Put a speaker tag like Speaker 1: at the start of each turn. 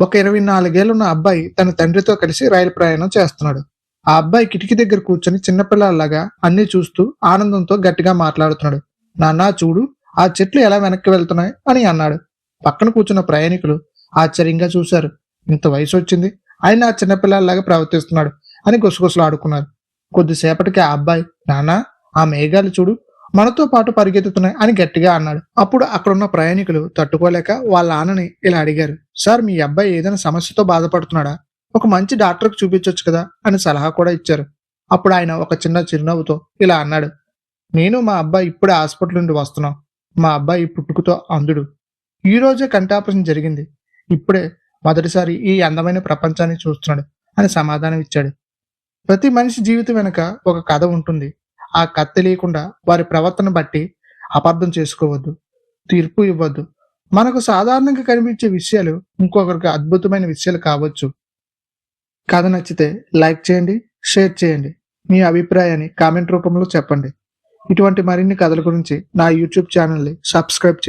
Speaker 1: ఒక ఇరవై నాలుగేళ్ళు ఉన్న అబ్బాయి తన తండ్రితో కలిసి రైలు ప్రయాణం చేస్తున్నాడు. ఆ అబ్బాయి కిటికీ దగ్గర కూర్చొని చిన్నపిల్లలాగా అన్ని చూస్తూ ఆనందంతో గట్టిగా మాట్లాడుతున్నాడు. నాన్న చూడు ఆ చెట్లు ఎలా వెనక్కి వెళ్తున్నాయి? అని అన్నాడు. పక్కన కూర్చున్న ప్రయాణికులు ఆశ్చర్యంగా చూశారు. ఇంత వయసు వచ్చింది ఆయన ఆ చిన్నపిల్లలాగా ప్రవర్తిస్తున్నాడు అని గుసగుసలు ఆడుకున్నారు. కొద్దిసేపటికి ఆ అబ్బాయి నాన్న ఆ మేఘాలు చూడు మనతో పాటు పరిగెత్తుతున్నాయి అని గట్టిగా అన్నాడు. అప్పుడు అక్కడున్న ప్రయాణికులు తట్టుకోలేక వాళ్ళ నాన్నని ఇలా అడిగారు. సార్ మీ అబ్బాయి ఏదైనా సమస్యతో బాధపడుతున్నాడా? ఒక మంచి డాక్టర్కి చూపించవచ్చు కదా? అని సలహా కూడా ఇచ్చారు. అప్పుడు ఆయన ఒక చిన్న చిరునవ్వుతో ఇలా అన్నాడు. నేను మా అబ్బాయి ఇప్పుడే హాస్పిటల్ నుండి వస్తున్నాం. మా అబ్బాయి పుట్టుకతో అందుడు ఈ రోజే కంటి ఆపరేషన్ జరిగింది. ఇప్పుడే మొదటిసారి ఈ అందమైన ప్రపంచాన్ని చూస్తున్నాడు అని సమాధానం ఇచ్చాడు. ప్రతి మనిషి జీవితం వెనుక ఒక కథ ఉంటుంది. ఆ కథ తెలియకుండా వారి ప్రవర్తన బట్టి అపార్థం చేసుకోవద్దు. తీర్పు ఇవ్వద్దు. మనకు సాధారణంగా కనిపించే విషయాలు ఇంకొకరికి అద్భుతమైన విషయాలు కావచ్చు. కథ నచ్చితే లైక్ చేయండి షేర్ చేయండి. మీ అభిప్రాయాన్ని కామెంట్ రూపంలో చెప్పండి. ఇటువంటి మరిన్ని కథల గురించి నా యూట్యూబ్ ఛానల్ని సబ్స్క్రైబ్ చేయండి.